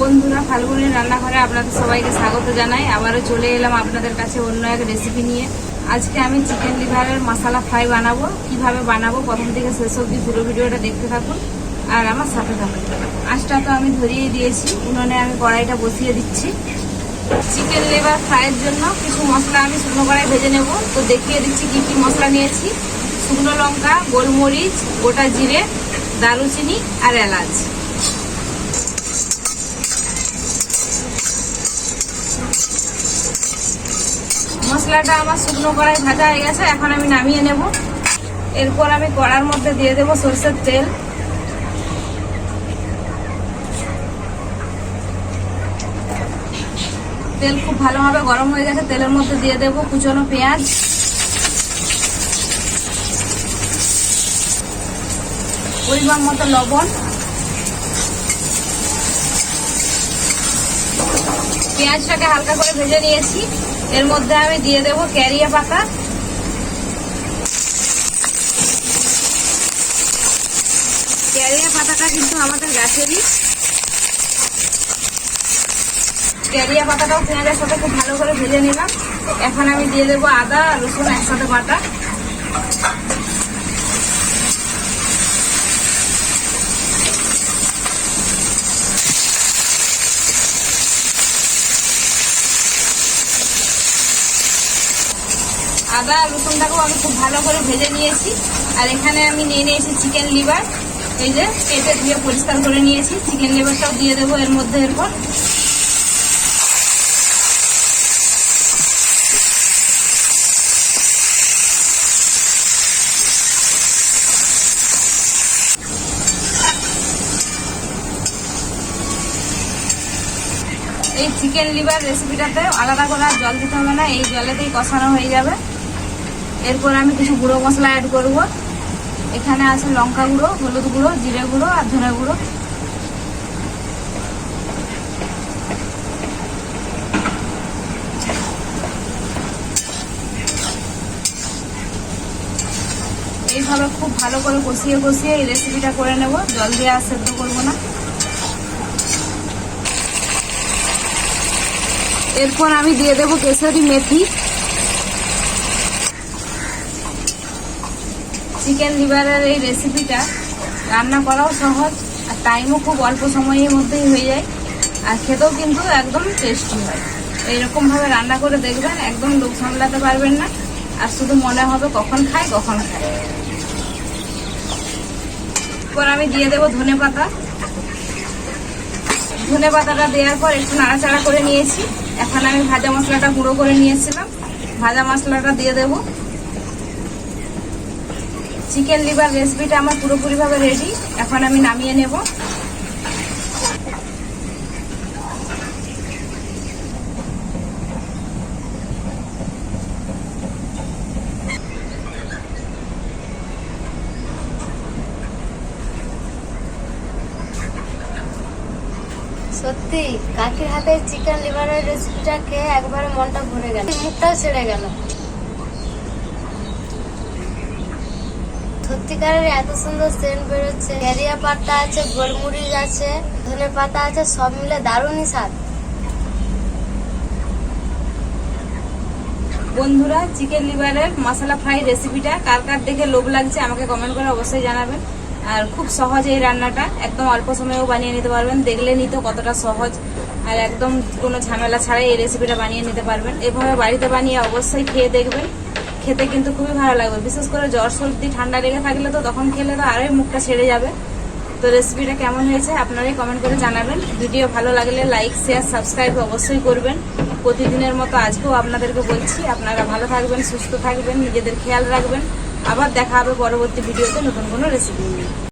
বন্ধুরা ফাল্গুনের রান্নাঘরে আপনাদের সবাইকে স্বাগত জানাই। আবারও চলে এলাম আপনাদের কাছে অন্য এক রেসিপি নিয়ে। আজকে আমি চিকেন লিভারের মশলা ফ্রাই বানাবো। কীভাবে বানাবো? প্রথম থেকে শেষ অবধি পুরো ভিডিওটা দেখতে থাকুন। আর আমার সাথে থাকুন। আঁচটা তো আমি ধরিয়ে দিয়েছি। উনুনে আমি কড়াইটা বসিয়ে দিচ্ছি। চিকেন লিভার ফ্রাইয়ের জন্য কিছু মশলা আমি শুকনো কড়াই ভেজে নেব। তো দেখিয়ে দিচ্ছি কি কি মশলা নিয়েছি। শুকনো লঙ্কা, গোলমরিচ, গোটা জিরে, দারুচিনি আর এলাচ। মশলাটা আমার শুকনো কড়াই ভাজা হয়ে গেছে, এখন আমি নামিয়ে নেব। এরপর আমি কড়ার মধ্যে দিয়ে দেবো সরষের তেল। তেল খুব ভালোভাবে গরম হয়ে গেছে, তেলের মধ্যে দিয়ে দেবো কুচনো পেঁয়াজ। পরিমাণ মতো লবণ। পেঁয়াজটাকে হালকা করে ভেজে নিয়েছি। এর মধ্যে আমি দিয়ে দেবো ক্যারিয়া পাতা। ক্যারিয়া পাতাটা কিন্তু আমাদের গাছেরই। ক্যারিয়া পাতাটাও পেঁয়াজের সাথে খুব ভালো করে ভেজে নিলাম। এখন আমি দিয়ে দেবো আদা, রসুন একসাথে বাটা। আদা, রসুনটাকেও আমি খুব ভালো করে ভেজে নিয়েছি। আর এখানে আমি নিয়ে নিয়েছি চিকেন লিভার এই যে, কেটে ধুয়ে পরিষ্কার করে নিয়েছি। চিকেন লিভারটাও দিয়ে দেবো এর মধ্যে এরপর। এই চিকেন লিভার রেসিপিটাতে আলাদা করে জল দিতে হবে না। এই জলেতেই কষানো হয়ে যাবে। এরপর আমি কিছু গুঁড়ো মশলা অ্যাড করব। এখানে আছে লঙ্কা গুঁড়ো, হলুদ গুঁড়ো, জিরে গুঁড়ো আর ধনে গুঁড়ো। এইভাবে খুব ভালো করে কষিয়ে কষিয়ে এই রেসিপিটা করে নেব। জল দিয়ে আর সেদ্ধ করব না। এরপর আমি দিয়ে দেবো কেশরি মেথি। চিকেন লিভারের এই রেসিপিটা রান্না করাও সহজ, আর টাইমও খুব অল্প সময়ের মধ্যেই হয়ে যায়, আর খেতেও কিন্তু একদম টেস্টি হয়। এইরকমভাবে রান্না করে দেখবেন, একদম লোক সামলাতে পারবেন না, আর শুধু মনে হবে কখন খায় কখন খায় এরপর আমি দিয়ে দেবো ধনে পাতা। ধনে পাতাটা দেওয়ার পর একটু নাড়াচাড়া করে নিয়েছি। এখন আমি ভাজা মশলাটা গুঁড়ো করে নিয়েছিলাম। ভাজা মশলাটা দিয়ে দেব। চিকেন লিভার রেসিপিটা আমার পুরোপুরিভাবে রেডি এখন আমি নামিয়ে নেব। সত্যি, কাকির হাতে চিকেন লিভারের রেসিপিটা খেয়ে একবারে মনটা ভরে গেল। মুখটাও ছেড়ে গেল। সত্যিকারের এত সুন্দর সেন্ট বেরোচ্ছে। ক্যারিয়া পাতা আছে, গোলমরিচ আছে, ধনে পাতা আছে, সব মিলে দারুণই স্বাদ। বন্ধুরা, চিকেন লিভারের মশলা ফ্রাই রেসিপিটা কার কার দেখে লোভ লাগছে আমাকে কমেন্ট করে অবশ্যই জানাবেন। আর খুব সহজ এই রান্নাটা, একদম অল্প সময়েও বানিয়ে নিতে পারবেন। দেখলে নিতে কতটা সহজ, আর একদম কোনো ঝামেলা ছাড়াই এই রেসিপিটা বানিয়ে নিতে পারবেন। এভাবে বাড়িতে বানিয়ে অবশ্যই খেয়ে দেখবেন। খেতে কিন্তু খুবই ভালো লাগবে। বিশেষ করে জ্বর, সর্দি, ঠান্ডা লেগে থাকলে তো তখন খেলে তো আরোই মুখটা ছেড়ে যাবে। তো রেসিপিটা কেমন হয়েছে আপনারাই কমেন্ট করে জানাবেন। ভিডিও ভালো লাগলে লাইক শেয়ার সাবস্ক্রাইব অবশ্যই করবেন। প্রতিদিনের মতো আজকেও আপনাদেরকে বলছি, আপনারা ভালো থাকবেন, সুস্থ থাকবেন, নিজেদের খেয়াল রাখবেন। আবার দেখা হবে পরবর্তী ভিডিওতে নতুন কোনো রেসিপি নিয়ে।